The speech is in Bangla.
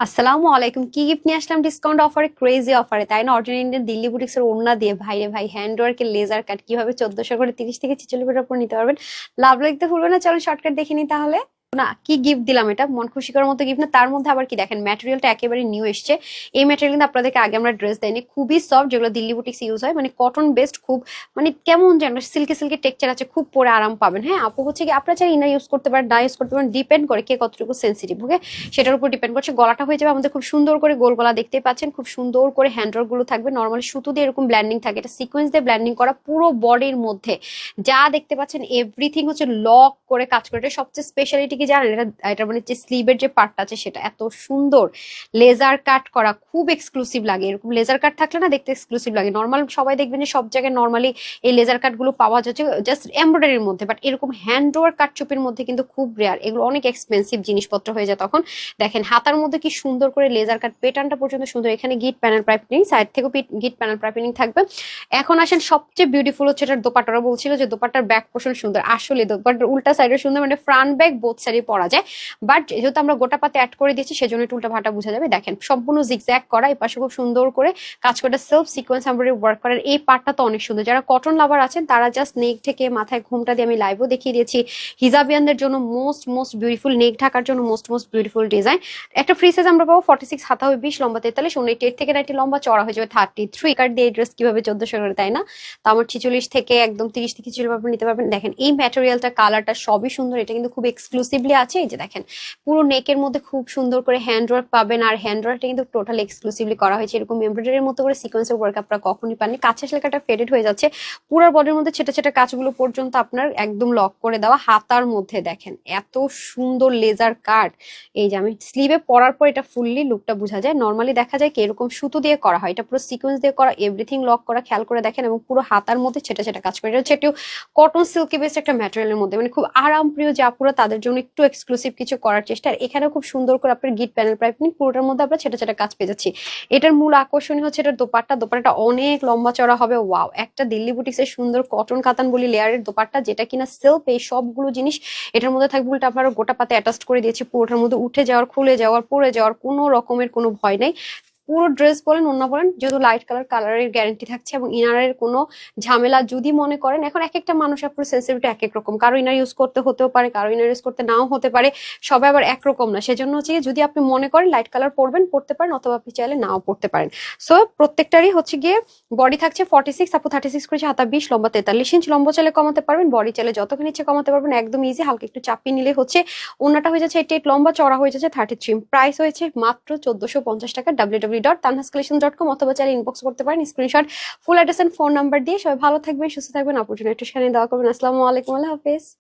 আসসালামু আলাইকুম। কি গিফট নিয়ে আসলাম? ডিসকাউন্ট অফারে ক্রেজি অফারে তাই না? অর্ডিনারি ইন্ডিয়ান দিল্লি বুটিক্স এর ওড়না দিয়ে। ভাই রে ভাই হ্যান্ড ওয়ার্কের লেজার কাট কীভাবে চোদ্দশো করে তিরিশ থেকে ছিচল্লিশের উপর নিতে পারবেন? লাভ লাগতে ভুলবেন না। চলো শর্টকাট দেখে নি তাহলে। না, কি গিফট দিলাম এটা? মন খুশি করার মতো গিফট না। তার মধ্যে আবার কি দেখেন ম্যাটেরিয়ালটা একেবারে নিউ এসছে। এই ম্যাটেরিয়াল কিন্তু আপনাদেরকে আগে আমরা ড্রেস দেয়নি। খুবই সফট যেগুলো দিল্লি বুটিক্স ইউজ হয়। মানে কটন বেস্ট খুব মানে কেমন যেন সিল্কে সিল্কে টেক্সচার আছে, খুব পরে আরাম পাবেন। হ্যাঁ আপু হচ্ছে কি, আপনারা চাই ইনার ইউজ করতে পারেন না ইউজ করতে পারেন। ডিপেন্ড করে কে কতটুকু সেন্সিটিভ ওকে সেটার উপর ডিপেন্ড করছে। গলাটা হয়ে যাবে আমাদের খুব সুন্দর করে গোল গলা দেখতে পাচ্ছেন। খুব সুন্দর করে হ্যান্ডওয়ার্কগুলো থাকবে। নর্মালি সুতো দিয়ে এরকম ব্ল্যান্ডিং থাকে। এটা সিকোয়েন্স দিয়ে ব্ল্যান্ডিং করা পুরো বডির মধ্যে। যা দেখতে পাচ্ছেন এভরিথিং হচ্ছে লক করে কাজ করে। এটা সবচেয়ে স্পেশালিটি কি জানেন? এটা এটা মানে স্লিভের যে পার্টটা আছে সেটা এত সুন্দর। লেজার কাট করা খুব এক্সক্লুসিভ লাগে। এরকম লেজার কাট থাকলে না দেখতে এক্সক্লুসিভ লাগে। নর্মাল সবাই দেখবেন যে সব জায়গায় নর্মালি এই লেজার কাটগুলো পাওয়া যাচ্ছে জাস্ট এমব্রয়ডারির মধ্যে। বাট এরকম হ্যান্ড ওয়ার্ক কাটচুপির মধ্যে কিন্তু খুব রেয়ার এগুলো অনেক এক্সপেন্সিভ জিনিসপত্র হয়ে যায় তখন। দেখেন, হাতার মধ্যে কি সুন্দর করে লেজার কাট পেটার্নটা পর্যন্ত সুন্দর। এখানে গিট প্যানেল প্রাইপিং সাইড থেকেও গিট প্যানেল প্রাইপিং থাকবে। এখন আসেন, সবচেয়ে বিউটিফুল হচ্ছে এটার দোপাট্টারা বলছিল যে দোপাট্টার ব্যাক পোর্শন সুন্দর। আসলে দোপাট্টার উল্টা সাইডে সুন্দর মানে ফ্রন্ট ব্যাক বোথ সাইডে পরা যায়। বাট যেহেতু আমরা গোটা পাতে অ্যাড করে দিয়েছি, সেজন্য একটু উল্টা ভাটা বোঝা যাবে। দেখেন, সম্পূর্ণ জিগজ্যাগ করা, এই পাশে খুব সুন্দর করে কাজ করে সেলফ সিকোয়েন্স এমব্রয়ডারি ওয়ার্ক করার এই পার্টটা তো অনেক সুন্দর। যারা কটন লাভার আছেন, তারা জাস্ট নেক থেকে মাথায় ঘুমটা দিয়ে আমি লাইভও দেখিয়ে দিয়েছি। হিজাবিয়ানদের জন্য মোস্ট মোস্ট বিউটিফুল নেক ঢাকার জন্য মোস্ট মোস্ট বিউটিফুল ডিজাইন একটা ফ্রি সাইজ আমরা পাবো ফর্টি সিক্স হাতা হবে বিশ, লম্বা তেতাল্লিশ, উনিশ এইট থেকে নাইনটি লম্বা চড়া হয়ে যাবে থার্টি থ্রি কার্ড দিয়ে ড্রেস কীভাবে চোদ্দশো করে, তাই না? তো আমার ছিচল্লিশ থেকে একদম তিরিশ থেকে চল্লিশ নিতে পারবেন। দেখেন, এই ম্যাটেরিয়ালটা কালারটা সবই সুন্দর। এটা কিন্তু খুব এক্সক্লুসিভলি আছে, এই যে দেখেন, পুরো নেকের মধ্যে খুব সুন্দর করে হ্যান্ড ওয়ার্ক পাবেন, আর হ্যান্ড ওয়ার্কটা কিন্তু টোটাল এক্সক্লুসিভলি করা হয়েছে, এরকম এমব্রয়ডারির মতো করে সিকোয়েন্সের ওয়ার্ক আপনারা কখনই পাননি। কাছের লেখাটা ফেডেড হয়ে যাচ্ছে, পুরো বডির মধ্যে ছেটে ছেটে কাজগুলো পর্যন্ত আপনার একদম লক করে দেওয়া, হাতার মধ্যে দেখেন, এত সুন্দর লেজার কাট এই যে আমি স্লিভে পরার পর এটা ফুললি লুকটা বোঝা যায় নর্মালি দেখা যায় কি এরকম সুতো দিয়ে করা হয়, এটা পুরো সিকোয়েন্স দিয়ে করা এভরিথিং লক করা, খেয়াল করে দেখেন, এবং পুরো হাতার মধ্যে ছেটে ছেটে কাজ করে। এটা হচ্ছে একটু কটন সিল্কি বেস্ট একটা ম্যাটেরিয়ালের মধ্যে মানে খুব আরামপ্রিয় যে আপুরা তাদের জন্য একটু এক্সক্লুসিভ কিছু করার চেষ্টা। আর এখানে খুব সুন্দর করে আপনার গিট প্যানেল প্রাইপিং পুরোটার মধ্যে আমরা ছেটে ছেটে কাজ পেয়ে যাচ্ছি। এটার মূল আকর্ষণীয় হচ্ছে এটার দোপাট্টা। দোপাট্টা অনেক লম্বা চড়া হবে। ওয়াও! একটা দিল্লি বুটিক্সের সুন্দর কটন কাতান বলি লেয়ারের দোপাট্টা, যেটা কিনা সেলফ এই সবগুলো জিনিস এটার মধ্যে থাকবে উল্টা আপনারা গোটা পাতে অ্যাটাচ করে দিয়েছি। পুরোটার মধ্যে উঠে যাওয়ার, খুলে যাওয়ার, পড়ে যাওয়ার কোনো রকমের কোনো ভয় নেই। পুরো ড্রেস বলেন অন্য বলেন, যেহেতু লাইট কালার কালারের গ্যারেন্টি থাকছে এবং ইনারের কোনো ঝামেলা যদি মনে করেন, এখন এক একটা মানুষ আপনার সেন্সিটিভিটি এক এক রকম। কারও ইনার ইউজ করতে হতেও পারে, কারও ইনার ইউজ করতে নাও হতে পারে, সবাই আবার একরকম না। সেজন্য হচ্ছে যদি আপনি মনে করেন লাইট কালার পরবেন পড়তে পারেন, অথবা আপনি চাইলে নাও পড়তে পারেন। সো প্রত্যেকটারই হচ্ছে গিয়ে বডি থাকছে ফর্টি সিক্স আপু থার্টি সিক্স করেছে হাতা বিশ, লম্বা তেতাল্লিশ ইঞ্চ লম্বা চাইলে কমাতে পারবেন বডি চাইলে যতখানি ইচ্ছে কমাতে পারবেন, একদম ইজি হালকা একটু চাপিয়ে নিলে হচ্ছে অন্যটা হয়ে যাচ্ছে এইট লম্বা চড়া হয়ে যাচ্ছে থার্টি থ্রি প্রাইস হয়েছে মাত্র চোদ্দশো পঞ্চাশ টাকা W W dot Tanhas collection dot com অথবা চাইলে ইনবক্স করতে পারেন। Screenshot full address and phone number দিয়ে। সবাই ভালো থাকবেন, সুস্থ থাকবেন। অপরচুনিটি সেখানে দেওয়া করবেন। আসসালামু আলাইকুম, আল্লাহ হাফেজ।